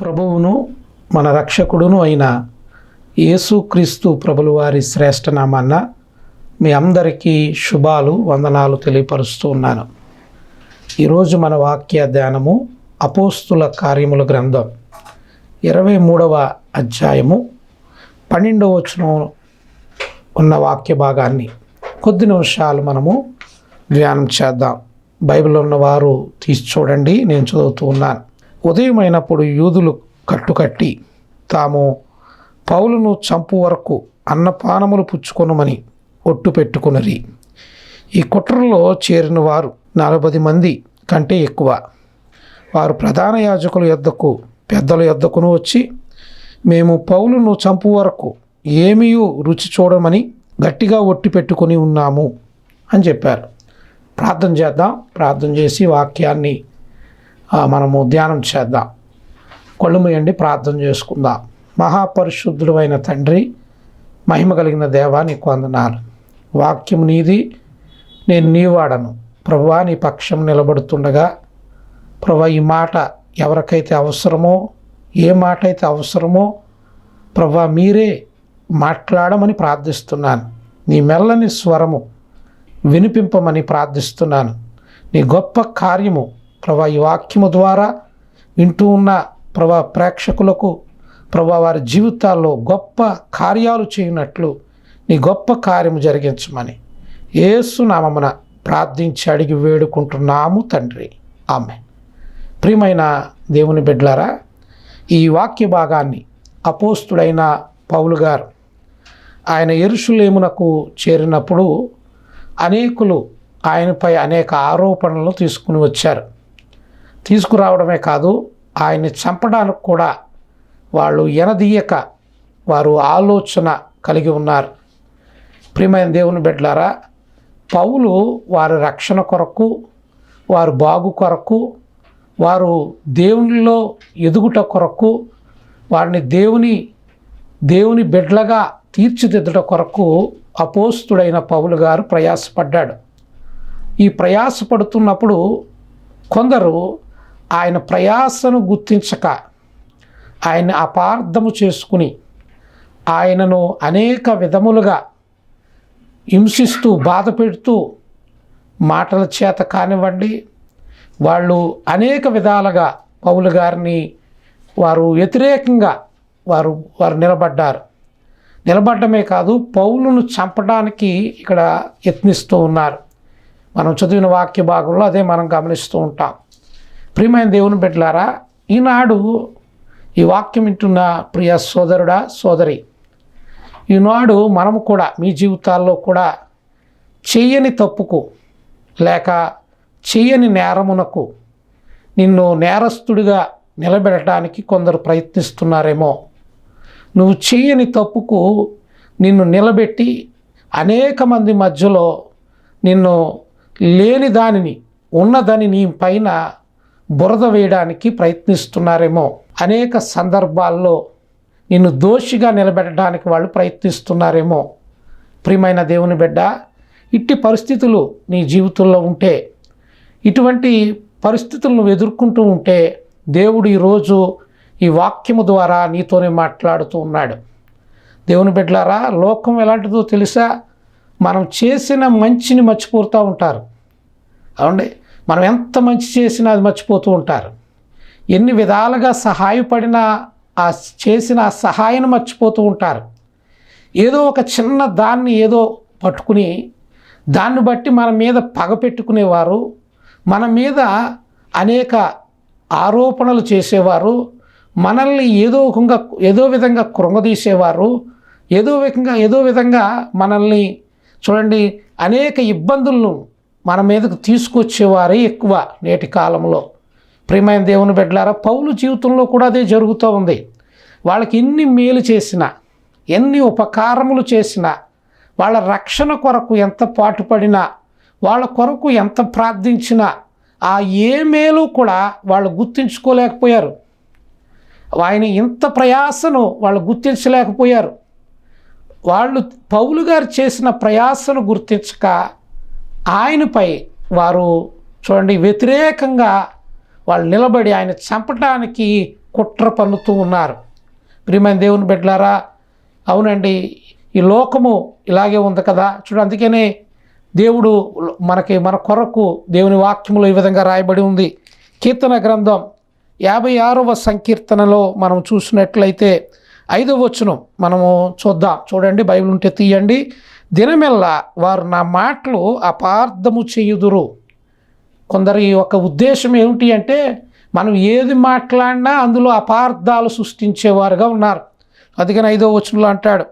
ప్రభువును మన రక్షకుడును అయిన యేసుక్రీస్తు ప్రభులవారి శ్రేష్ఠనామాన్న శ్రేష్ఠ మీ అందరికీ శుభాలు వందనాలు తెలియపరుస్తూ ఉన్నాను. ఈరోజు మన వాక్య ధ్యానము అపోస్తుల కార్యముల గ్రంథం ఇరవై మూడవ అధ్యాయము పన్నెండవ వచనం ఉన్న వాక్య భాగాన్ని. కొద్ది నిమిషాలు మనము ధ్యానం చేద్దాం. బైబిల్లో ఉన్నవారు తీసి చూడండి నేను చదువుతూ ఉన్నాను. ఉదయమైనప్పుడు యూదులు కట్టుకట్టి తాము పౌలును చంపు వరకు అన్నపానములు పుచ్చుకొనమని ఒట్టు పెట్టుకున్నరి ఈ కుట్రలో చేరిన వారు నలభై మంది కంటే ఎక్కువ. వారు ప్రధాన యాజకుల యొద్దకు పెద్దల యొద్దకును వచ్చి మేము పౌలును చంపు వరకు ఏమీ రుచి చూడమని గట్టిగా ఒట్టి పెట్టుకొని ఉన్నాము అని చెప్పారు. ప్రార్థన చేద్దాం ప్రార్థన చేసి వాక్యాన్ని మనము ధ్యానం చేద్దాం. కళ్ళు మూయండి ప్రార్థన చేసుకుందాం. మహాపరిశుద్ధుడు అయిన తండ్రి మహిమ కలిగిన దేవా నీకు వందనాలు. వాక్యం నీది నేను నీవాడను ప్రభా ప్రభువా నీ పక్షం నిలబడుతుండగా ప్రభా ఈ మాట ఎవరికైతే అవసరమో ఏ మాట అయితే అవసరమో ప్రభా మీరే మాట్లాడమని ప్రార్థిస్తున్నాను. నీ మెల్లని స్వరము వినిపింపమని ప్రార్థిస్తున్నాను. నీ గొప్ప కార్యము ప్రభా ఈ వాక్యము ద్వారా వింటూ ఉన్న ప్రభా ప్రేక్షకులకు ప్రభా వారి జీవితాల్లో గొప్ప కార్యాలు చేయనట్లు నీ గొప్ప కార్యము జరిగించమని ఏసు నామమున ప్రార్థించి అడిగి వేడుకుంటున్నాము తండ్రి. ఆమె ప్రియమైన దేవుని బిడ్లారా ఈ వాక్య భాగాన్ని అపోస్తుడైన పౌలు గారు ఆయన ఎరుషులేమునకు చేరినప్పుడు అనేకులు ఆయనపై అనేక ఆరోపణలు తీసుకుని వచ్చారు. తీసుకురావడమే కాదు ఆయన్ని చంపడానికి కూడా వాళ్ళు ఎనదీయక వారు ఆలోచన కలిగి ఉన్నారు. ప్రియమైన దేవుని బిడ్డలారా పౌలు వారి రక్షణ కొరకు వారు బాగు కొరకు వారు దేవునిలో ఎదుగుట కొరకు వారిని దేవుని దేవుని బిడ్డలుగా తీర్చిదిద్దట కొరకు అపోస్తుడైన పౌలు గారు ప్రయాసపడ్డాడు. ఈ ప్రయాసపడుతున్నప్పుడు కొందరు ఆయన ప్రయాసను గుర్తించక ఆయన అపార్థము చేసుకుని ఆయనను అనేక విధములుగా హింసిస్తూ బాధ పెడుతూ మాటల చేత కానివ్వండి వాళ్ళు అనేక విధాలుగా పౌలు గారిని వారు వ్యతిరేకంగా వారు వారు నిలబడ్డారు. నిలబడ్డమే కాదు పౌలును చంపడానికి ఇక్కడ యత్నిస్తూ ఉన్నారు. మనం చదివిన వాక్య భాగంలో అదే మనం గమనిస్తూ ఉంటాం. ప్రియమైన దేవుని బిడ్డలారా ఈనాడు ఈ వాక్యం వింటున్న ప్రియ సోదరుడా సోదరి ఈనాడు మనము కూడా మీ జీవితాల్లో కూడా చెయ్యని తప్పుకు లేక చెయ్యని నేరమునకు నిన్ను నేరస్తుడిగా నిలబెట్టడానికి కొందరు ప్రయత్నిస్తున్నారేమో. నువ్వు చేయని తప్పుకు నిన్ను నిలబెట్టి అనేక మంది మధ్యలో నిన్ను లేని దానిని ఉన్నదని నీ పైన బురద వేయడానికి ప్రయత్నిస్తున్నారేమో. అనేక సందర్భాల్లో నిన్ను దోషిగా నిలబెట్టడానికి వాళ్ళు ప్రయత్నిస్తున్నారేమో. ప్రియమైన దేవుని బిడ్డ ఇట్టి పరిస్థితులు నీ జీవితంలో ఉంటే ఇటువంటి పరిస్థితులను ఎదుర్కొంటూ ఉంటే దేవుడు ఈరోజు ఈ వాక్యము ద్వారా నీతోనే మాట్లాడుతూ ఉన్నాడు. దేవుని బిడ్డలారా లోకం ఎలాంటిదో తెలుసా? మనం చేసిన మంచిని మర్చిపోతూ ఉంటారు. అవునండి మనం ఎంత మంచి చేసినా అది మర్చిపోతూ ఉంటారు. ఎన్ని విధాలుగా సహాయపడినా ఆ చేసిన సహాయం మర్చిపోతూ ఉంటారు. ఏదో ఒక చిన్న దాన్ని ఏదో పట్టుకుని దాన్ని బట్టి మన మీద పగ పెట్టుకునేవారు మన మీద అనేక ఆరోపణలు చేసేవారు మనల్ని ఏదో ఒకంగా ఏదో విధంగా కృంగదీసేవారు ఏదో విధంగా ఏదో విధంగా మనల్ని చూడండి అనేక ఇబ్బందులను మన మీదకు తీసుకొచ్చేవారే ఎక్కువ నేటి కాలంలో. ప్రియమైన దేవుని బిడ్డలారా పౌలు జీవితంలో కూడా అదే జరుగుతూ ఉంది. వాళ్ళకి ఎన్ని మేలు చేసినా ఎన్ని ఉపకారములు చేసినా వాళ్ళ రక్షణ కొరకు ఎంత పాటుపడినా వాళ్ళ కొరకు ఎంత ప్రార్థించినా ఆ ఏ మేలు కూడా వాళ్ళు గుర్తించుకోలేకపోయారు. ఆయన ఇంత ప్రయాసను వాళ్ళు గుర్తించలేకపోయారు. వాళ్ళు పౌలు గారు చేసిన ప్రయాసను గుర్తించక ఆయనపై వారు చూడండి వ్యతిరేకంగా వాళ్ళు నిలబడి ఆయన చంపటానికి కుట్ర పన్నుతూ ఉన్నారు. ప్రియమైన దేవుని బిడ్డలారా అవునండి ఈ లోకము ఇలాగే ఉంది కదా. చూడు అందుకనే దేవుడు మనకి మన కొరకు దేవుని వాక్యములో ఈ విధంగా రాయబడి ఉంది. కీర్తన గ్రంథం యాభై ఆరవ సంకీర్తనలో మనం చూసినట్లయితే ఐదవ వచనం మనము చూద్దాం. చూడండి బైబిల్ ఉంటే తీయండి. దినమెల్లా వారు నా మాటలు అపార్థము చేయుదురు. కొందరి యొక్క ఉద్దేశం ఏమిటి అంటే మనం ఏది మాట్లాడినా అందులో అపార్థాలు సృష్టించేవారుగా ఉన్నారు. అందుకని ఐదో వచనంలో అంటాడు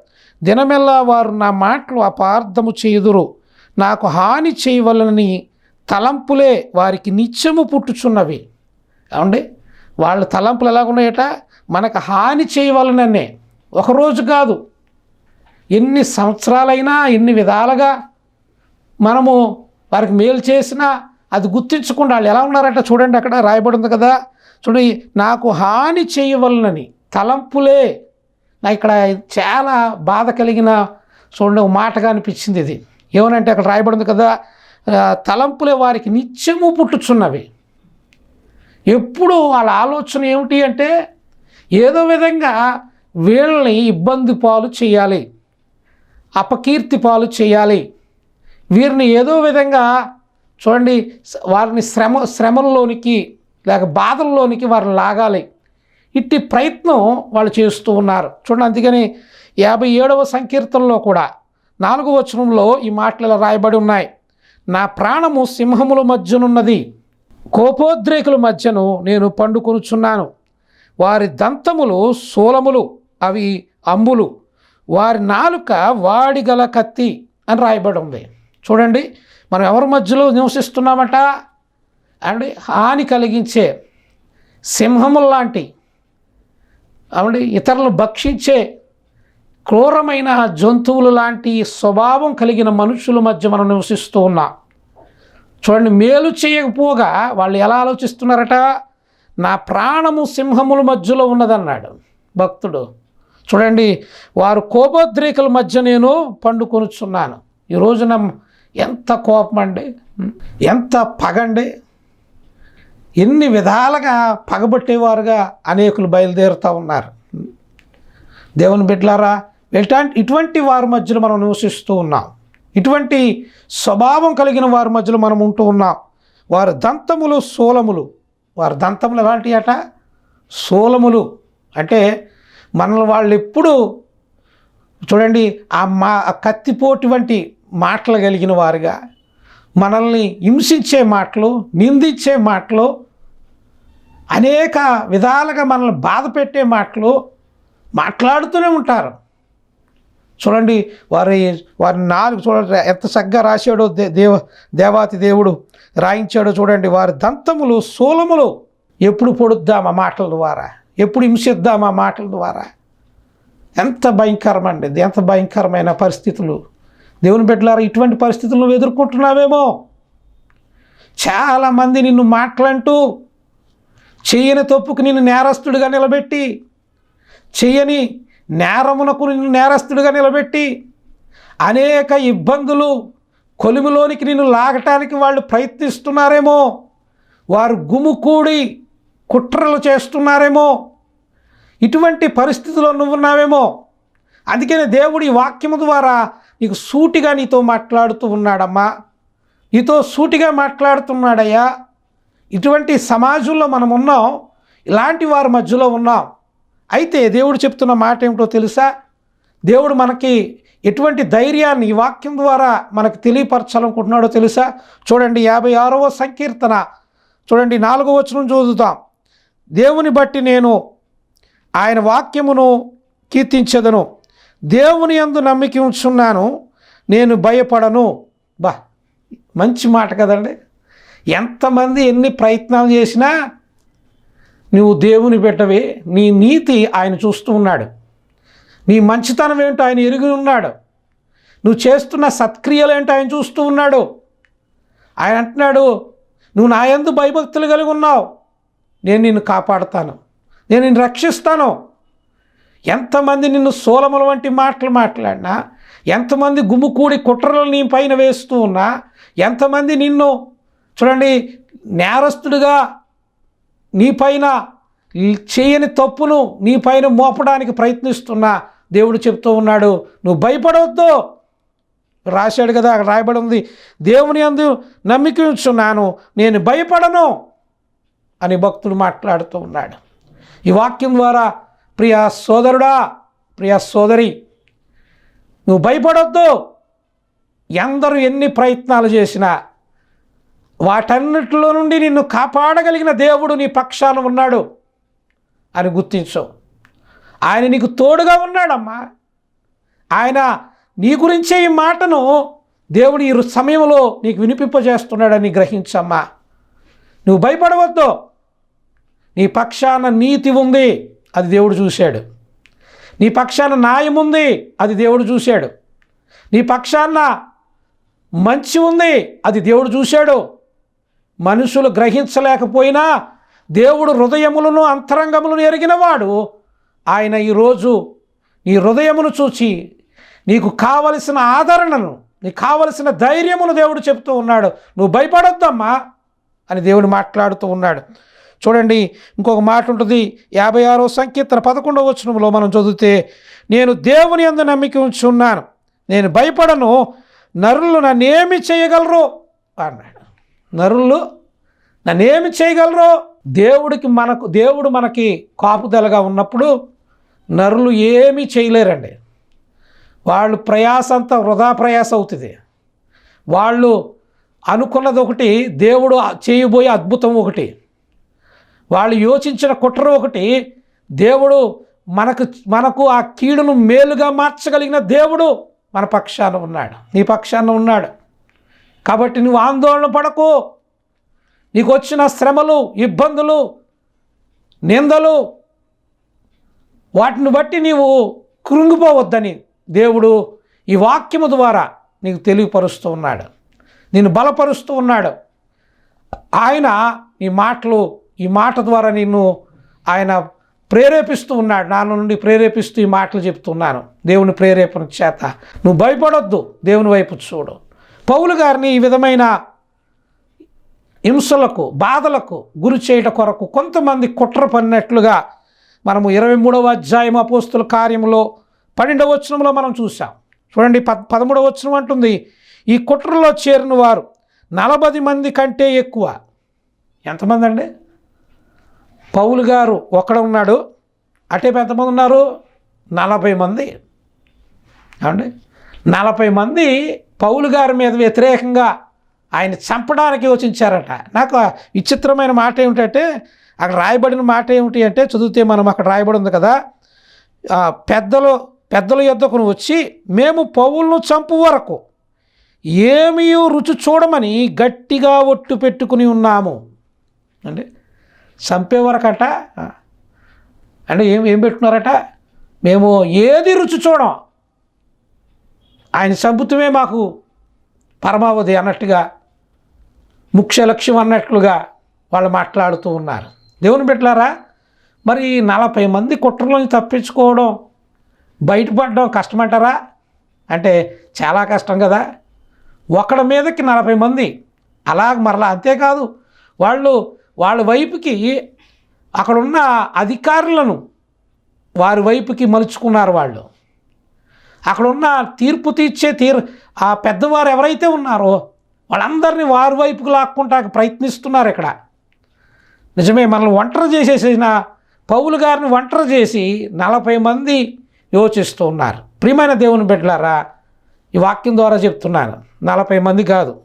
దినమెల్లా వారు నా మాటలు అపార్థము చేయుదురు. నాకు హాని చేయవలనని తలంపులే వారికి నిత్యము పుట్టుచున్నవి. ఏమండి? వాళ్ళ తలంపులు ఎలాగున్నాయట మనకు హాని చేయవలననే. ఒకరోజు కాదు. ఎన్ని సంవత్సరాలైనా ఎన్ని విధాలుగా మనము వారికి మేలు చేసినా అది గుర్తించకుండా వాళ్ళు ఎలా ఉన్నారంట చూడండి అక్కడ రాయబడింది కదా. చూడండి నాకు హాని చేయవలనని తలంపులే. నా ఇక్కడ చాలా బాధ కలిగిన చూడండి ఒక మాటగా అనిపించింది ఇది. ఏమనంటే అక్కడ రాయబడింది కదా తలంపులే వారికి నిత్యము పుట్టుచున్నవి. ఎప్పుడు వాళ్ళ ఆలోచన ఏమిటి అంటే ఏదో విధంగా వీళ్ళని ఇబ్బంది పాలు చేయాలి అపకీర్తి పాలు చేయాలి. వీరిని ఏదో విధంగా చూడండి వారిని శ్రమ శ్రమల్లోనికి లేక బాధల్లోనికి వారిని లాగాలి. ఇట్టి ప్రయత్నం వాళ్ళు చేస్తూ ఉన్నారు. చూడండి అందుకని యాభై ఏడవ సంకీర్తనలో కూడా నాలుగు వచనంలో ఈ మాటలు ఇలా రాయబడి ఉన్నాయి. నా ప్రాణము సింహముల మధ్యనున్నది కోపోద్రేకుల మధ్యను నేను పండుకొనుచున్నాను. వారి దంతములు శూలములు అవి అంబులు. వారి నాలుక వాడిగల కత్తి అని రాయబడి ఉంది. చూడండి మనం ఎవరి మధ్యలో నివసిస్తున్నామట? అండి హాని కలిగించే సింహముల్లాంటి అవండి ఇతరులను భక్షించే క్రూరమైన జంతువులు లాంటి స్వభావం కలిగిన మనుషుల మధ్య మనం నివసిస్తూ ఉన్నాం. చూడండి మేలు చేయకపోగా వాళ్ళు ఎలా ఆలోచిస్తున్నారట? నా ప్రాణము సింహముల మధ్యలో ఉన్నదన్నాడు భక్తుడు. చూడండి వారు కోపోద్రేకుల మధ్య నేను పండుకొనుచున్నాను. ఈ రోజున ఎంత కోపం అండి ఎంత పగండి? ఎన్ని విధాలుగా పగబట్టేవారుగా అనేకులు బయలుదేరుతూ ఉన్నారు. దేవుని బిడ్డలారా ఇట్లాంటి ఇటువంటి వారి మధ్యలో మనం నివసిస్తూ ఉన్నాం. ఇటువంటి స్వభావం కలిగిన వారి మధ్యలో మనం ఉంటూ ఉన్నాం. వారి దంతములు సోలములు. వారి దంతములు ఎలాంటి అట? సోలములు. అంటే మనల్ని వాళ్ళు ఎప్పుడు చూడండి ఆ మా కత్తిపోటు వంటి మాటలు కలిగిన వారుగా మనల్ని హింసించే మాటలు నిందించే మాటలు అనేక విధాలుగా మనల్ని బాధ పెట్టే మాటలు మాట్లాడుతూనే ఉంటారు. చూడండి వారి వారి నాలుగు చూడండి ఎంత చక్కగా రాశాడో దే దేవ దేవాతి దేవుడు రాయించాడో చూడండి వారి దంతములు శూలములు ఎప్పుడు పొడుద్దాం ఆ మాటల ద్వారా? ఎప్పుడు హింసిద్దాం ఆ మాటల ద్వారా? ఎంత భయంకరమండి ఎంత భయంకరమైన పరిస్థితులు. దేవుని బిడ్డలారా ఇటువంటి పరిస్థితులు నువ్వు ఎదుర్కొంటున్నావేమో? చాలామంది నిన్ను మాట్లాంటూ చెయ్యని తప్పుకు నిన్ను నేరస్తుడిగా నిలబెట్టి చెయ్యని నేరమునకు నిన్ను నేరస్తుడిగా నిలబెట్టి అనేక ఇబ్బందులు కొలిమిలోనికి నిన్ను లాగటానికి వాళ్ళు ప్రయత్నిస్తున్నారేమో? వారు గుమికూడి కుట్రలు చేస్తున్నారేమో? ఇటువంటి పరిస్థితిలో నువ్వున్నావేమో? అందుకనే దేవుడి వాక్యము ద్వారా నీకు సూటిగా నీతో మాట్లాడుతూ ఉన్నాడమ్మా. నీతో సూటిగా మాట్లాడుతున్నాడయ్యా. ఇటువంటి సమాజంలో మనం ఉన్నాం. ఇలాంటి వారి మధ్యలో ఉన్నాం. అయితే దేవుడు చెప్తున్న మాట ఏమిటో తెలుసా? దేవుడు మనకి ఎటువంటి ధైర్యాన్ని ఈ వాక్యం ద్వారా మనకు తెలియపరచాలనుకుంటున్నాడో తెలుసా? చూడండి యాభై ఆరవ సంకీర్తన. చూడండి నాలుగో వచనం చదువుతాం. దేవుని బట్టి నేను ఆయన వాక్యమును కీర్తించదను. దేవుని యందు నమ్మిక ఉంచున్నాను నేను భయపడను. బా మంచి మాట కదండి. ఎంతమంది ఎన్ని ప్రయత్నాలు చేసినా నువ్వు దేవుని బిడ్డవే నీ నీతి ఆయన చూస్తూ ఉన్నాడు. నీ మంచితనం ఏంటో ఆయన ఎరిగి ఉన్నాడు. నువ్వు చేస్తున్న సత్క్రియలు ఏంటో ఆయన చూస్తూ ఉన్నాడు. ఆయన అంటున్నాడు నువ్వు నా ఎందు భయభక్తులు కలిగి ఉన్నావు. నేను నిన్ను కాపాడుతాను. నేను నిన్ను రక్షిస్తాను. ఎంతమంది నిన్ను సోలముల వంటి మాటలు మాట్లాడినా ఎంతమంది గుమ్ముకూడి కుట్రలు నీ పైన వేస్తూ ఉన్నా ఎంతమంది నిన్ను చూడండి నేరస్తుడిగా నీ పైన చేయని తప్పును నీ పైన మోపడానికి ప్రయత్నిస్తున్నా దేవుడు చెప్తూ ఉన్నాడు. నువ్వు భయపడవద్దు. రాశాడు కదా అక్కడ రాయబడి ఉంది. దేవుని అందు నమ్మిక ఉంచున్నాను నేను భయపడను అని భక్తుడు మాట్లాడుతూ ఉన్నాడు. ఈ వాక్యం ద్వారా ప్రియా సోదరుడా ప్రియా సోదరి నువ్వు భయపడొద్దు. ఎందరూ ఎన్ని ప్రయత్నాలు చేసినా వాటన్నిటిలో నుండి నిన్ను కాపాడగలిగిన దేవుడు నీ పక్షాన ఉన్నాడు అని గుర్తించు. ఆయన నీకు తోడుగా ఉన్నాడమ్మా. ఆయన నీ గురించే ఈ మాటను దేవుడు ఈ సమయంలో నీకు వినిపింపజేస్తున్నాడని గ్రహించమ్మా. నువ్వు భయపడవద్దు. నీ పక్షాన నీతి ఉంది. అది దేవుడు చూశాడు. నీ పక్షాన న్యాయం ఉంది అది దేవుడు చూశాడు. నీ పక్షాన మంచి ఉంది అది దేవుడు చూశాడు. మనుషులు గ్రహించలేకపోయినా దేవుడు హృదయములను అంతరంగములను ఎరిగినవాడు ఆయన ఈరోజు నీ హృదయమును చూచి నీకు కావలసిన ఆదరణను నీకు కావలసిన ధైర్యమును దేవుడు చెప్తూ ఉన్నాడు. నువ్వు భయపడొద్దమ్మా అని దేవుడు మాట్లాడుతూ ఉన్నాడు. చూడండి ఇంకొక మాట ఉంటుంది. యాభై ఆరో సంకీర్తన పదకొండవ వచనంలో మనం చదివితే నేను దేవుని అందు నమ్మిక ఉంచున్నాను. నేను భయపడను. నరులు నన్నేమి చేయగలరు? అన్నాడు. నరులు నన్నేమి చేయగలరు? దేవుడికి మనకు దేవుడు మనకి కాపుదలగా ఉన్నప్పుడు నరులు ఏమీ చేయలేరండి. వాళ్ళు ప్రయాస అంతా వృధా ప్రయాస అవుతుంది. వాళ్ళు అనుకున్నది ఒకటి దేవుడు చేయబోయే అద్భుతం ఒకటి. వాళ్ళు యోచించిన కుట్ర ఒకటి దేవుడు మనకు మనకు ఆ కీడును మేలుగా మార్చగలిగిన దేవుడు మన పక్షాన ఉన్నాడు. నీ పక్షాన ఉన్నాడు. కాబట్టి నువ్వు ఆందోళన పడకు. నీకు వచ్చిన శ్రమలు ఇబ్బందులు నిందలు వాటిని బట్టి నీవు కృంగిపోవద్దని దేవుడు ఈ వాక్యము ద్వారా నీకు తెలియపరుస్తూ ఉన్నాడు. నేను బలపరుస్తూ ఉన్నాడు. ఆయన ఈ మాటలు ఈ మాట ద్వారా నిన్ను ఆయన ప్రేరేపిస్తూ ఉన్నాడు. నాన్న నుండి ప్రేరేపిస్తూ ఈ మాటలు చెప్తున్నాను. దేవుని ప్రేరేపణ చేత. నువ్వు భయపడొద్దు. దేవుని వైపు చూడు. పౌలు గారిని ఈ విధమైన హింసలకు బాధలకు గురి చేయట కొరకు కొంతమంది కుట్ర పడినట్లుగా మనము ఇరవై మూడవ అధ్యాయం అపోస్తుల కార్యంలో పన్నెండవ వచనంలో మనం చూసాం చూడండి పద్ పదమూడవ వచనం అంటుంది ఈ కుట్రలో చేరిన వారు నలభై మంది కంటే ఎక్కువ. ఎంతమంది అండి? పౌలు గారు ఒక్కడ ఉన్నాడు. అటే ఎంతమంది ఉన్నారు? నలభై మంది. అండి నలభై మంది పౌలు గారి మీద వ్యతిరేకంగా ఆయన చంపడానికి యోచించారట. నాకు విచిత్రమైన మాట ఏమిటంటే అక్కడ రాయబడిన మాట ఏమిటి అంటే చదివితే మనం అక్కడ రాయబడి ఉంది కదా పెద్దలు పెద్దల యొద్దకు వచ్చి మేము పౌలను చంపు వరకు ఏమీ రుచి చూడమని గట్టిగా ఒట్టు పెట్టుకుని ఉన్నాము. అంటే చంపేవరకట. అంటే ఏం ఏం పెట్టుకున్నారట? మేము ఏది రుచి చూడం ఆయన చంపుతమే మాకు పరమావధి అన్నట్టుగా ముఖ్య లక్ష్యం అన్నట్లుగా వాళ్ళు మాట్లాడుతూ ఉన్నారు. దేవుని పెట్టారా మరి నలభై మంది కుట్రలోంచి తప్పించుకోవడం బయటపడడం కష్టమంటారా? అంటే చాలా కష్టం కదా. ఒకడి మీదకి నలభై మంది అలా మరలా అంతేకాదు. వాళ్ళు వాళ్ళ వైపుకి అక్కడున్న అధికారులను వారి వైపుకి మలుచుకున్నారు వాళ్ళు. అక్కడున్న తీర్పు తీర్చే తీర్ ఆ పెద్దవారు ఎవరైతే ఉన్నారో వాళ్ళందరినీ వారి వైపుకు లాక్కుంటాక ప్రయత్నిస్తున్నారు ఇక్కడ. నిజమే మనల్ని ఒంటరి చేసేసిన పౌలు గారిని ఒంటరి చేసి నలభై మంది యోచిస్తూ ఉన్నారు. ప్రియమైన దేవుని బిడ్డలారా ఈ వాక్యం ద్వారా చెప్తున్నాను. నలభై మంది కాదు.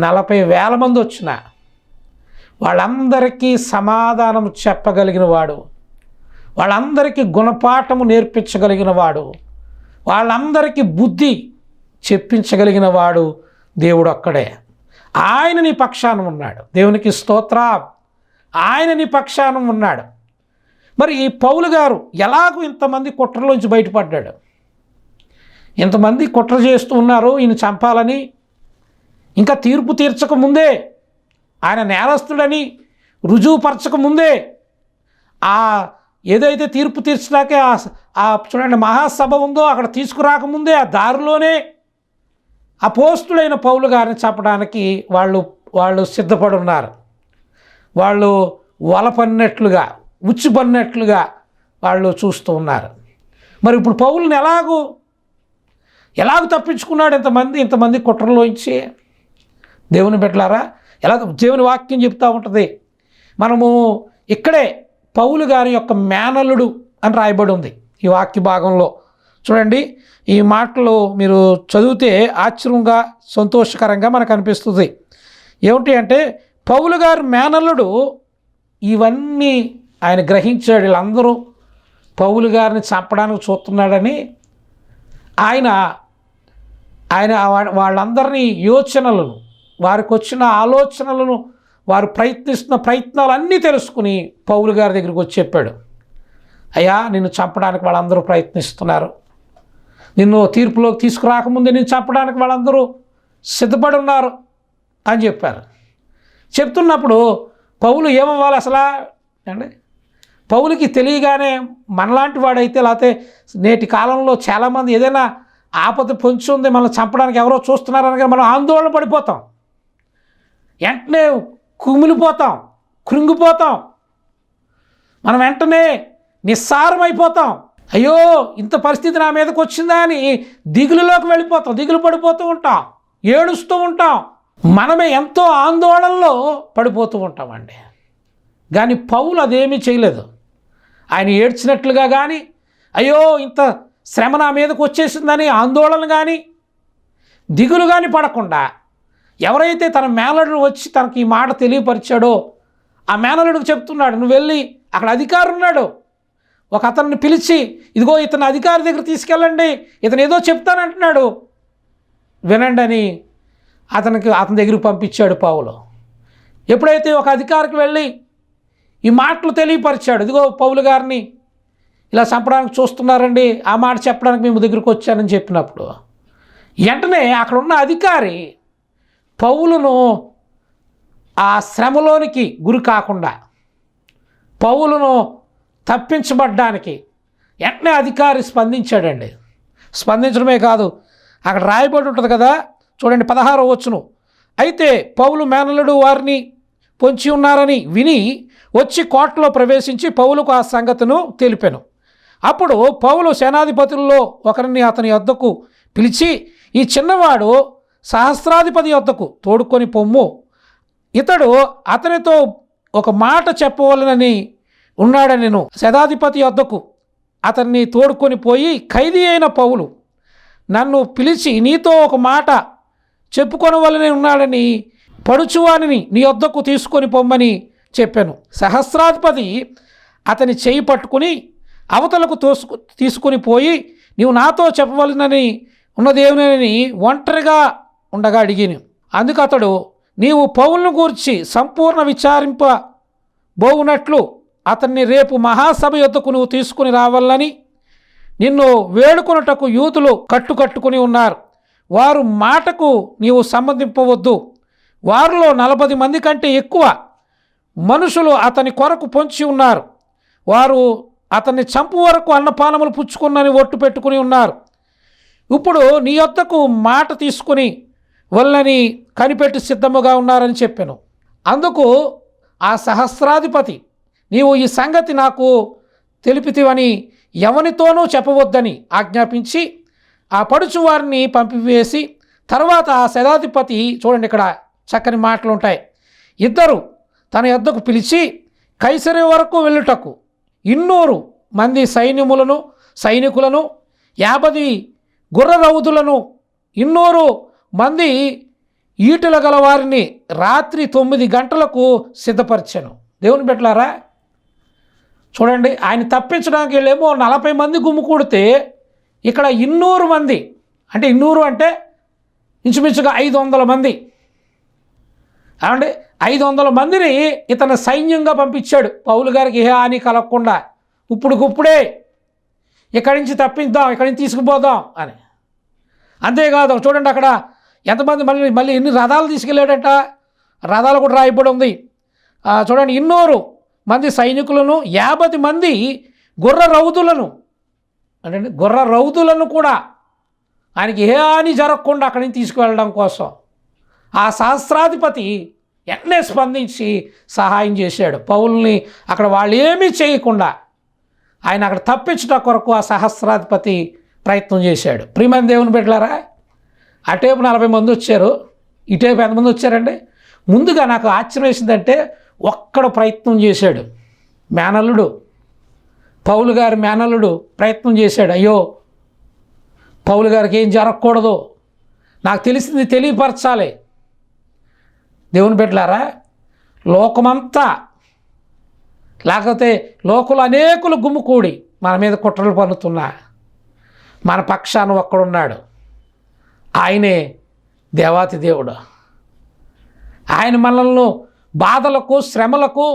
నలభై వేల మంది వచ్చిన వాళ్ళందరికీ సమాధానం చెప్పగలిగిన వాడు వాళ్ళందరికీ గుణపాఠము నేర్పించగలిగిన వాడు వాళ్ళందరికీ బుద్ధి చెప్పించగలిగిన వాడు దేవుడు అక్కడే ఆయన నీ పక్షాన ఉన్నాడు. దేవునికి స్తోత్ర ఆయన నీ పక్షాన ఉన్నాడు. మరి ఈ పౌలు గారు ఎలాగూ ఇంతమంది కుట్రలోంచి బయటపడ్డాడు? ఇంతమంది కుట్ర చేస్తూ ఉన్నారు ఈయన చంపాలని. ఇంకా తీర్పు తీర్చక ముందే ఆయన నేరస్తుడని రుజువుపరచక ముందే ఆ ఏదైతే తీర్పు తీర్చడాకే ఆ చూడండి మహాసభ ఉందో అక్కడ తీసుకురాకముందే ఆ దారిలోనే అపోస్తుడైన పౌలు గారిని చెప్పడానికి వాళ్ళు వాళ్ళు సిద్ధపడి ఉన్నారు వాళ్ళు వలపన్నట్లుగా ఉచ్చిపన్నట్లుగా వాళ్ళు చూస్తూ ఉన్నారు. మరి ఇప్పుడు పౌలుని ఎలాగూ ఎలాగ తప్పించుకున్నాడు ఇంతమంది ఇంతమంది కుట్రలోంచి? దేవుని పెట్టలారా ఎలా దేవుని వాక్యం చెప్తూ ఉంటుంది? మనము ఇక్కడే పౌలు గారి యొక్క మేనల్లుడు అని రాయబడి ఉంది ఈ వాక్య భాగంలో. చూడండి ఈ మాటలు మీరు చదివితే ఆశ్చర్యంగా సంతోషకరంగా మనకు అనిపిస్తుంది. ఏమిటి అంటే పౌలు గారి మేనల్లుడు ఇవన్నీ ఆయన గ్రహించాడు వీళ్ళందరూ. పౌలు గారిని చంపడానికి చూస్తున్నాడని ఆయన ఆయన వాళ్ళందరినీ యోచనలను వారికి వచ్చిన ఆలోచనలను వారు ప్రయత్నిస్తున్న ప్రయత్నాలన్నీ తెలుసుకుని పౌలు గారి దగ్గరికి వచ్చి చెప్పాడు. అయ్యా నిన్ను చంపడానికి వాళ్ళందరూ ప్రయత్నిస్తున్నారు. నిన్ను తీర్పులోకి తీసుకురాకముందే నిన్ను చంపడానికి వాళ్ళందరూ సిద్ధపడి ఉన్నారు అని చెప్పారు. చెప్తున్నప్పుడు పౌలు ఏమవ్వాలి అసలా? అండి పౌలుకి తెలియగానే మనలాంటి వాడైతే లేకపోతే నేటి కాలంలో చాలామంది ఏదైనా ఆపద పొంచి ఉంది మనల్ని చంపడానికి ఎవరో చూస్తున్నారని మనం ఆందోళన పడిపోతాం. వెంటనే కుమిలిపోతాం కృంగిపోతాం. మనం వెంటనే నిస్సారమైపోతాం. అయ్యో ఇంత పరిస్థితి నా మీదకి వచ్చిందా అని దిగులులోకి వెళ్ళిపోతాం దిగులు పడిపోతూ ఉంటాం ఏడుస్తూ ఉంటాం. మనమే ఎంతో ఆందోళనలో పడిపోతూ ఉంటామండి. కానీ పౌలు అదేమీ చేయలేదు. ఆయన ఏడ్చినట్లుగా కానీ అయ్యో ఇంత శ్రమ నా మీదకి వచ్చేసిందని ఆందోళన కానీ దిగులు కానీ పడకుండా ఎవరైతే తన మేనలుడు వచ్చి తనకి ఈ మాట తెలియపరిచాడో ఆ మేనలుడికి చెప్తున్నాడు నువ్వు వెళ్ళి అక్కడ అధికారు ఉన్నాడు. ఒక అతన్ని పిలిచి ఇదిగో ఇతను అధికారి దగ్గర తీసుకెళ్ళండి ఇతను ఏదో చెప్తానంటున్నాడు వినండి అని అతనికి అతని దగ్గరికి పంపించాడు పావులు. ఎప్పుడైతే ఒక అధికారికి వెళ్ళి ఈ మాటలు తెలియపరిచాడు ఇదిగో పౌలు గారిని ఇలా చంపడానికి చూస్తున్నారండి ఆ మాట చెప్పడానికి మేము దగ్గరికి వచ్చానని చెప్పినప్పుడు వెంటనే అక్కడ ఉన్న అధికారి పౌలును ఆ శ్రమలోనికి గురి కాకుండా పౌలును తప్పించబడ్డానికి వెంటనే అధికారి స్పందించాడండి? స్పందించడమే కాదు అక్కడ రాయబడి ఉంటుంది కదా చూడండి పదహారో వచ్చును అయితే పౌలు మేనలుడు వారిని పొంచి ఉన్నారని విని వచ్చి కోటలో ప్రవేశించి పౌలుకు ఆ సంగతిను తెలిపాను. అప్పుడు పౌలు సేనాధిపతుల్లో ఒకరిని అతని వద్దకు పిలిచి ఈ చిన్నవాడు సహస్రాధిపతి వద్దకు తోడుకొని పొమ్ము. ఇతడు అతనితో ఒక మాట చెప్పవలనని ఉన్నాడని నేను శతాధిపతి వద్దకు అతన్ని తోడుకొని పోయి ఖైదీ అయిన పౌలు నన్ను పిలిచి నీతో ఒక మాట చెప్పుకొనవలనే ఉన్నాడని పడుచువానిని నీ వద్దకు తీసుకొని పొమ్మని చెప్పాను. సహస్రాధిపతి అతని చేయి పట్టుకుని అవతలకు తోసుకు తీసుకుని పోయి నీవు నాతో చెప్పవలనని ఉన్నదేమని ఒంటరిగా ఉండగా అడిగాను. అందుకు అతడు నీవు పౌలను గూర్చి సంపూర్ణ విచారింప బోవునట్లు అతన్ని రేపు మహాసభ యొద్దకు నువ్వు తీసుకుని రావాలని నిన్ను వేడుకొనుటకు యూతులు కట్టుకట్టుకుని ఉన్నారు. వారు మాటకు నీవు సంబంధింపవద్దు. వారిలో నలభై మంది కంటే ఎక్కువ మనుషులు అతని కొరకు పొంచి ఉన్నారు. వారు అతన్ని చంపు వరకు అన్నపానములు పుచ్చుకున్నని ఒట్టు పెట్టుకుని ఉన్నారు. ఇప్పుడు నీ యొద్దకు మాట తీసుకుని వల్లని కనిపెట్టి సిద్ధముగా ఉన్నారని చెప్పాను. అందుకు ఆ సహస్రాధిపతి నీవు ఈ సంగతి నాకు తెలిపితివని ఎవనితోనూ చెప్పవద్దని ఆజ్ఞాపించి ఆ పడుచు వారిని పంపివేసి తర్వాత ఆ శతాధిపతి చూడండి ఇక్కడ చక్కని మాటలు ఉంటాయి ఇద్దరు తన యొద్దకు పిలిచి కైసరి వరకు వెళ్ళుటకు ఇన్నూరు మంది సైన్యములను సైనికులను యాభై గుర్రరౌదులను ఇన్నూరు మంది ఈటల గలవారిని రాత్రి తొమ్మిది గంటలకు సిద్ధపరిచాను. దేవుని పెట్టలారా చూడండి ఆయన తప్పించడానికి వెళ్ళేమో నలభై మంది గుమ్ముకూడితే ఇక్కడ ఇన్నూరు మంది అంటే ఇన్నూరు అంటే ఇంచుమించుగా ఐదు వందల మంది. ఏమండి? ఐదు వందల మందిని ఇతను సైన్యంగా పంపించాడు. పౌలు గారికి ఏ హాని కలగకుండా ఇప్పుడుకిప్పుడే ఇక్కడి నుంచి తప్పిద్దాం ఇక్కడి నుంచి తీసుకుపోదాం అని. అంతేకాదు చూడండి అక్కడ ఎంతమంది మళ్ళీ మళ్ళీ ఎన్ని రథాలు తీసుకెళ్ళాడట? రథాలు కూడా రాయబడి ఉంది. చూడండి ఇన్నోరు మంది సైనికులను యాభై మంది గుర్ర రౌతులను అంటే గుర్ర రౌతులను కూడా ఆయనకి ఏ హాని జరగకుండా అక్కడి నుంచి తీసుకువెళ్ళడం కోసం ఆ సహస్రాధిపతి వెంటనే స్పందించి సహాయం చేశాడు. పౌల్ని అక్కడ వాళ్ళు ఏమీ చేయకుండా ఆయన అక్కడ తప్పించుట కొరకు ఆ సహస్రాధిపతి ప్రయత్నం చేశాడు. ప్రియమైన దేవుని బిడ్డలారా అటేపు నలభై మంది వచ్చారు ఇటువైపు ఎంతమంది వచ్చారండి? ముందుగా నాకు ఆశ్చర్యం వేసిందంటే ఒక్కడ ప్రయత్నం చేశాడు. మేనల్లుడు పౌలు గారి మేనల్లుడు ప్రయత్నం చేశాడు. అయ్యో పౌలు గారికి ఏం జరగకూడదు. నాకు తెలిసింది తెలియపరచాలి. దేవుని బిడ్డలారా లోకమంతా లేకపోతే లోకులు అనేకులు గుమ్ముకూడి మన మీద కుట్రలు పన్నుతున్నా. మన పక్షాన ఒక్కడున్నాడు. ఆయనే దేవాతి దేవుడు. ఆయన మనల్ని బాధలకు శ్రమలకు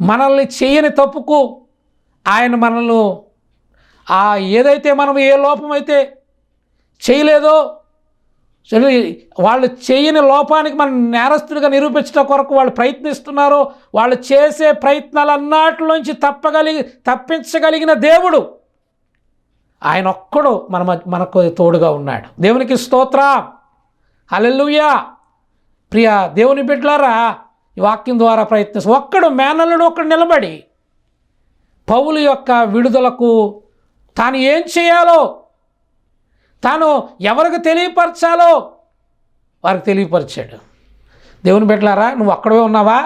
మనల్ని చేయని తప్పుకు ఆయన మనల్ని ఆ ఏదైతే మనం ఏ లోపమైతే చేయలేదో వాళ్ళు చేయని లోపానికి మనం నేరస్తుడిగా నిరూపించడం కొరకు వాళ్ళు ప్రయత్నిస్తున్నారో వాళ్ళు చేసే ప్రయత్నాలన్నిటిలోంచి తప్పగలిగి తప్పించగలిగిన దేవుడు. ఆయన ఒక్కడు మన మనకు తోడుగా ఉన్నాడు. దేవునికి స్తోత్ర. అలెల్లుయ్యా ప్రియ దేవుని బిడ్డలారా ఈ వాక్యం ద్వారా ప్రయత్నిస్తూ ఒక్కడు మేనల్లుడు ఒక్కడు నిలబడి పౌలు యొక్క విడుదలకు తాను ఏం చేయాలో తాను ఎవరికి తెలియపరచాలో వారికి తెలియపరిచాడు. దేవుని బిడ్డలారా నువ్వు అక్కడే ఉన్నావా?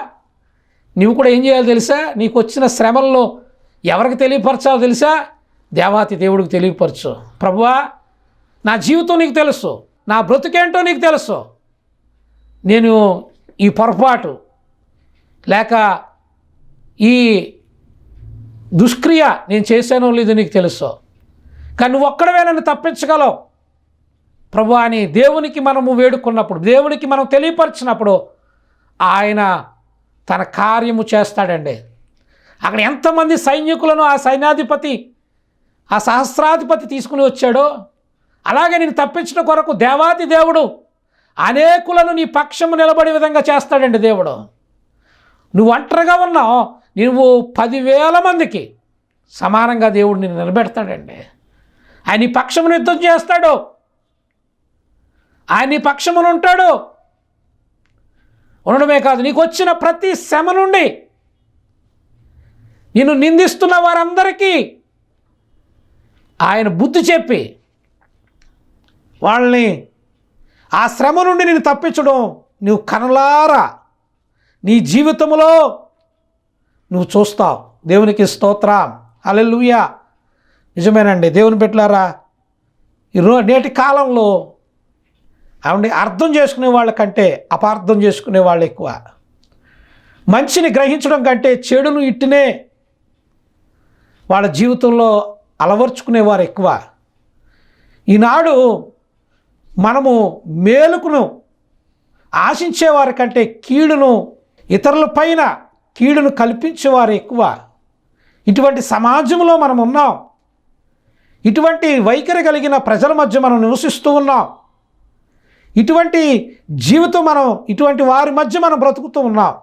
నువ్వు కూడా ఏం చేయాలో తెలుసా? నీకు వచ్చిన శ్రమల్లో ఎవరికి తెలియపరచాలో తెలుసా? దేవాతి దేవుడికి తెలియపరచు. ప్రభువా నా జీవితం నీకు తెలుసు నా బ్రతుకేంటో నీకు తెలుసు. నేను ఈ పొరపాటు లేక ఈ దుష్క్రియ నేను చేశానో లేదో నీకు తెలుసు. కానీ నువ్వు ఒక్కడవే నన్ను తప్పించగలవు. ప్రభు అని దేవునికి మనము వేడుకున్నప్పుడు దేవునికి మనం తెలియపరిచినప్పుడు ఆయన తన కార్యము చేస్తాడండి. అక్కడ ఎంతమంది సైనికులను ఆ సైన్యాధిపతి ఆ సహస్రాధిపతి తీసుకుని వచ్చాడో? అలాగే నేను తప్పించిన కొరకు దేవాది దేవుడు అనేకులను నీ పక్షము నిలబడే విధంగా చేస్తాడండి దేవుడు. నువ్వు ఒంటరిగా ఉన్నావు నువ్వు పదివేల మందికి సమానంగా దేవుడు నిన్ను నిలబెడతాడండి. ఆయన నీ పక్షమును యుద్ధం చేస్తాడు. ఆయన నీ పక్షమును ఉంటాడు. ఉండడమే కాదు నీకు వచ్చిన ప్రతి శ్రమ నుండి నిన్ను నిందిస్తున్న వారందరికీ ఆయన బుద్ధి చెప్పి వాళ్ళని ఆ శ్రమ నుండి నేను తప్పించడం నువ్వు కనలారా. నీ జీవితంలో నువ్వు చూస్తావు. దేవునికి స్తోత్రం. అలెలుయా నిజమేనండి. దేవుని పెట్టారా ఈరో నేటి కాలంలో అవండి అర్థం చేసుకునే వాళ్ళకంటే అపార్థం చేసుకునే వాళ్ళు ఎక్కువ. మంచిని గ్రహించడం కంటే చెడును ఇట్టినే వాళ్ళ జీవితంలో అలవర్చుకునేవారు ఎక్కువ. ఈనాడు మనము మేలుకును ఆశించేవారి కంటే కీడును ఇతరుల పైన కీడును కల్పించేవారు ఎక్కువ. ఇటువంటి సమాజంలో మనం ఉన్నాం. ఇటువంటి వైఖరి కలిగిన ప్రజల మధ్య మనం నివసిస్తూ ఉన్నాం. ఇటువంటి జీవితం మనం ఇటువంటి వారి మధ్య మనం బ్రతుకుతూ ఉన్నాం.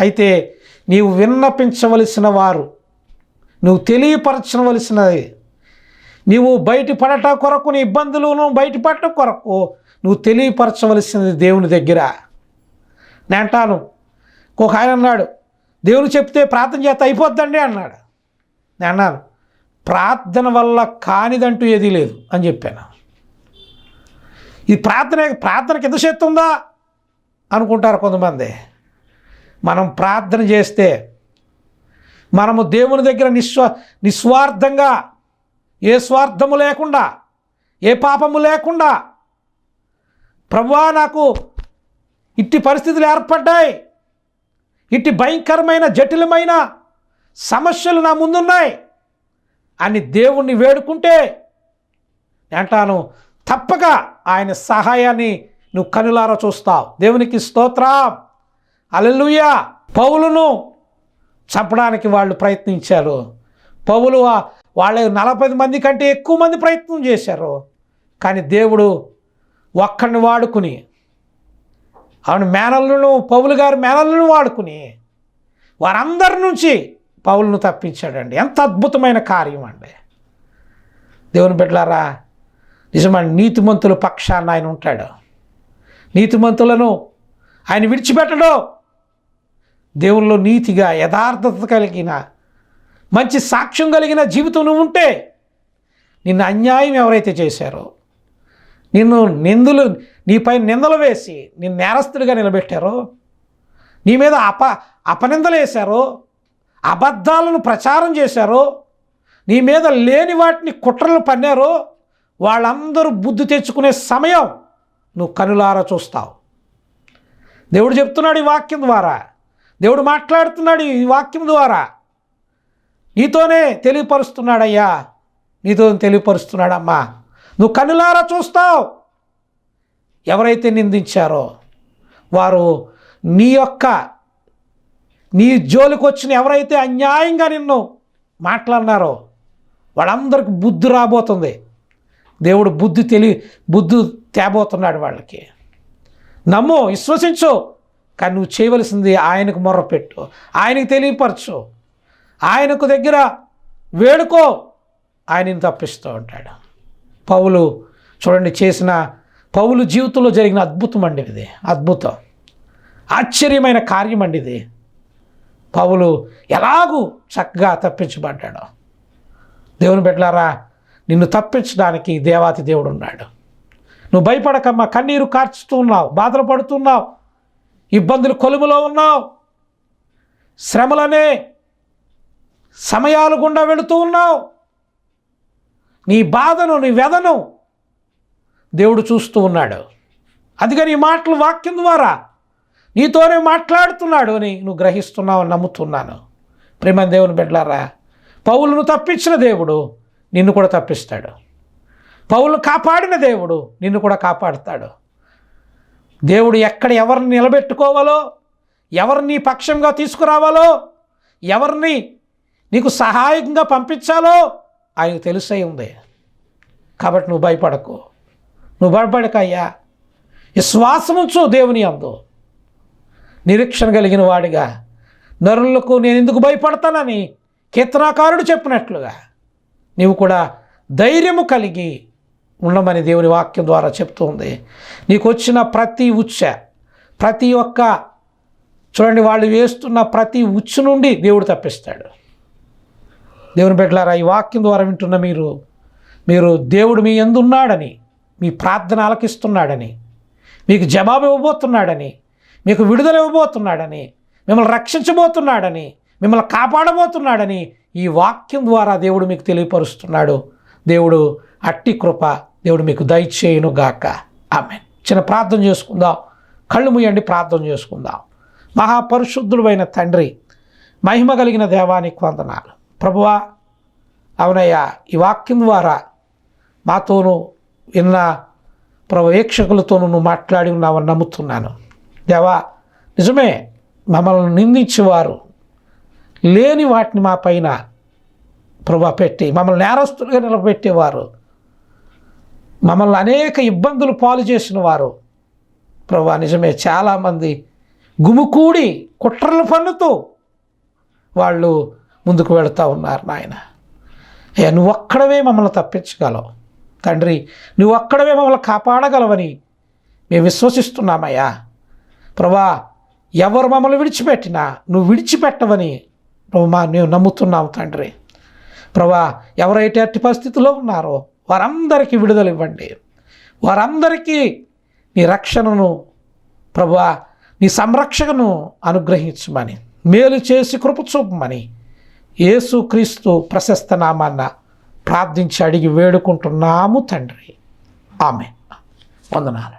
అయితే నీవు విన్నపించవలసిన వారు నువ్వు తెలియపరచవలసినది. నీవు బయటపడట కొరకు నీ ఇబ్బందులను బయటపడటం కొరకు నువ్వు తెలియపరచవలసినది దేవుని దగ్గర. నేను అంటాను ఒక ఆయన అన్నాడు దేవుడు చెప్తే ప్రార్థన చేస్తే అయిపోద్దండి అన్నాడు. నేను అన్నాను ప్రార్థన వల్ల కానిదంటూ ఏదీ లేదు అని చెప్పాను. ఈ ప్రార్థన ప్రార్థనకి ఎంత శక్తి ఉందా? అనుకుంటారు కొంతమంది. మనం ప్రార్థన చేస్తే మనము దేవుని దగ్గర నిస్వ నిస్వార్థంగా ఏ స్వార్థము లేకుండా ఏ పాపము లేకుండా ప్రవ్వా నాకు ఇట్టి పరిస్థితులు ఏర్పడ్డాయి. ఇట్టి భయంకరమైన జటిలమైన సమస్యలు నా ముందున్నాయి. అని దేవుణ్ణి వేడుకుంటే అంటాను తప్పక ఆయన సహాయాన్ని నువ్వు కనులారా చూస్తావు. దేవునికి స్తోత్రం. అలెలుయా పౌలును చంపడానికి వాళ్ళు ప్రయత్నించారు. పౌలు వాళ్ళ నలభై మంది కంటే ఎక్కువ మంది ప్రయత్నం చేశారు. కానీ దేవుడు ఒక్కడిని వాడుకుని అవును మేనల్లను పౌలు గారి మేనల్లను వాడుకుని వారందరి నుంచి పౌలను తప్పించాడండి. ఎంత అద్భుతమైన కార్యం అండి. దేవుని బిడ్డలారా నిజమండి నీతిమంతుల పక్షాన్ని ఆయన ఉంటాడు. నీతిమంతులను ఆయన విడిచిపెట్టడు. దేవుల్లో నీతిగా యథార్థత కలిగిన మంచి సాక్ష్యం కలిగిన జీవితం నువ్వు ఉంటే నిన్ను అన్యాయం ఎవరైతే చేశారో నిన్ను నిందులు నీపై నిందలు వేసి నిన్ను నేరస్తుడిగా నిలబెట్టారో నీ మీద అప అపనిందలు వేశారో అబద్ధాలను ప్రచారం చేశారో నీ మీద లేని వాటిని కుట్రలు పన్నారో వాళ్ళందరూ బుద్ధి తెచ్చుకునే సమయం నువ్వు కనులారా చూస్తావు. దేవుడు చెప్తున్నాడు ఈ వాక్యం ద్వారా. దేవుడు మాట్లాడుతున్నాడు ఈ వాక్యం ద్వారా. నీతోనే తెలియపరుస్తున్నాడయ్యా. నీతో తెలియపరుస్తున్నాడమ్మా. నువ్వు కనులారా చూస్తావు. ఎవరైతే నిందించారో వారు నీ యొక్క నీ జోలికి వచ్చిన ఎవరైతే అన్యాయంగా నిన్ను మాట్లాడినారో వాళ్ళందరికి బుద్ధి రాబోతుంది. దేవుడు బుద్ధి తెలియ బుద్ధి తేబోతున్నాడు వాళ్ళకి. నమ్ము విశ్వసించు. కానీ నువ్వు చేయవలసింది ఆయనకు మొర్రపెట్టు. ఆయనకు తెలియపరచు. ఆయనకు దగ్గర వేడుకో. ఆయనని తప్పిస్తూ ఉంటాడు. పౌలు చూడండి చేసిన పౌలు జీవితంలో జరిగిన అద్భుతం అండి ఇది. అద్భుతం. ఆశ్చర్యమైన కార్యం అండి ఇది. పౌలు ఎలాగూ చక్కగా తప్పించబడ్డాడు. దేవుని పెట్టలారా నిన్ను తప్పించడానికి దేవాతి దేవుడు ఉన్నాడు. నువ్వు భయపడకమ్మా కన్నీరు కార్చుతున్నావు బాధలు పడుతున్నావు ఇబ్బందులు కొలుములో ఉన్నావు. శ్రమలనే సమయాలు గుండా వెళుతూ ఉన్నావు. నీ బాధను నీ వ్యధను దేవుడు చూస్తూ ఉన్నాడు. అందుకని ఈ మాటలు వాక్యం ద్వారా నీతోనే మాట్లాడుతున్నాడు అని నువ్వు గ్రహిస్తున్నావు అని నమ్ముతున్నాను. ప్రేమ దేవుని బిడ్డలారా పౌలను తప్పించిన దేవుడు నిన్ను కూడా తప్పిస్తాడు. పౌలను కాపాడిన దేవుడు నిన్ను కూడా కాపాడుతాడు. దేవుడు ఎక్కడ ఎవరిని నిలబెట్టుకోవాలో ఎవరిని పక్షంగా తీసుకురావాలో ఎవరిని నీకు సహాయకంగా పంపించాలో ఆయనకు తెలిసే ఉంది. కాబట్టి నువ్వు భయపడకు. నువ్వు భయపడకయ్యా విశ్వాసముంచు దేవుని అందు. నిరీక్షణ కలిగిన వాడిగా నరులకు నేను ఎందుకు భయపడతానని కీర్తనాకారుడు చెప్పినట్లుగా నీవు కూడా ధైర్యము కలిగి ఉండమని దేవుని వాక్యం ద్వారా చెప్తుంది. నీకు వచ్చిన ప్రతి ఉచ్చ ప్రతి ఒక్క చూడండి వాళ్ళు వేస్తున్న ప్రతి ఉచ్చు నుండి దేవుడు తప్పిస్తాడు. దేవుని బిడ్డలారా ఈ వాక్యం ద్వారా వింటున్న మీరు మీరు దేవుడు మీ ఎందున్నాడని మీ ప్రార్థన ఆలకిస్తున్నాడని మీకు జవాబు ఇవ్వబోతున్నాడని మీకు విడుదల ఇవ్వబోతున్నాడని మిమ్మల్ని రక్షించబోతున్నాడని మిమ్మల్ని కాపాడబోతున్నాడని ఈ వాక్యం ద్వారా దేవుడు మీకు తెలియపరుస్తున్నాడు. దేవుడు అట్టి కృప దేవుడు మీకు దయచేయును గాక. ఆమె చిన్న ప్రార్థన చేసుకుందాం. కళ్ళు ముయ్యండి ప్రార్థన చేసుకుందాం. మహాపరిశుద్ధుడైన తండ్రి మహిమ కలిగిన దేవానికి వందనాలు. ప్రభువా అవునయ్యా ఈ వాక్యం ద్వారా మాతోనూ విన్న ప్రభు వీక్షకులతోనూ నువ్వు మాట్లాడి ఉన్నావని నమ్ముతున్నాను. దేవా నిజమే మమ్మల్ని నిందించేవారు లేని వాటిని మా పైన ప్రభా పెట్టి మమ్మల్ని నేరస్తులుగా నిలబెట్టేవారు. మమ్మల్ని అనేక ఇబ్బందులు పాలు చేసిన వారు. ప్రభా నిజమే చాలామంది గుమికూడి కుట్రలు పన్నుతూ వాళ్ళు ముందుకు వెళుతూ ఉన్నారు నాయన. అయ్యా నువ్వు ఒక్కడవే మమ్మల్ని తప్పించగలవు. తండ్రి నువ్వు ఒక్కడవే మమ్మల్ని కాపాడగలవని మేము విశ్వసిస్తున్నామయ్యా. ప్రభా ఎవరు మమ్మల్ని విడిచిపెట్టినా నువ్వు విడిచిపెట్టవని ప్రభు మా మేము నమ్ముతున్నాము తండ్రి. ప్రభా ఎవరైతే అట్టి పరిస్థితిలో ఉన్నారో వారందరికీ విడుదల ఇవ్వండి. వారందరికీ నీ రక్షణను ప్రభా నీ సంరక్షణను అనుగ్రహించమని మేలు చేసి కృప చూపమని యేసుక్రీస్తు ప్రశస్త నామాన్న ప్రార్థించి అడిగి వేడుకుంటున్నాము తండ్రి. ఆమె వందనాలు.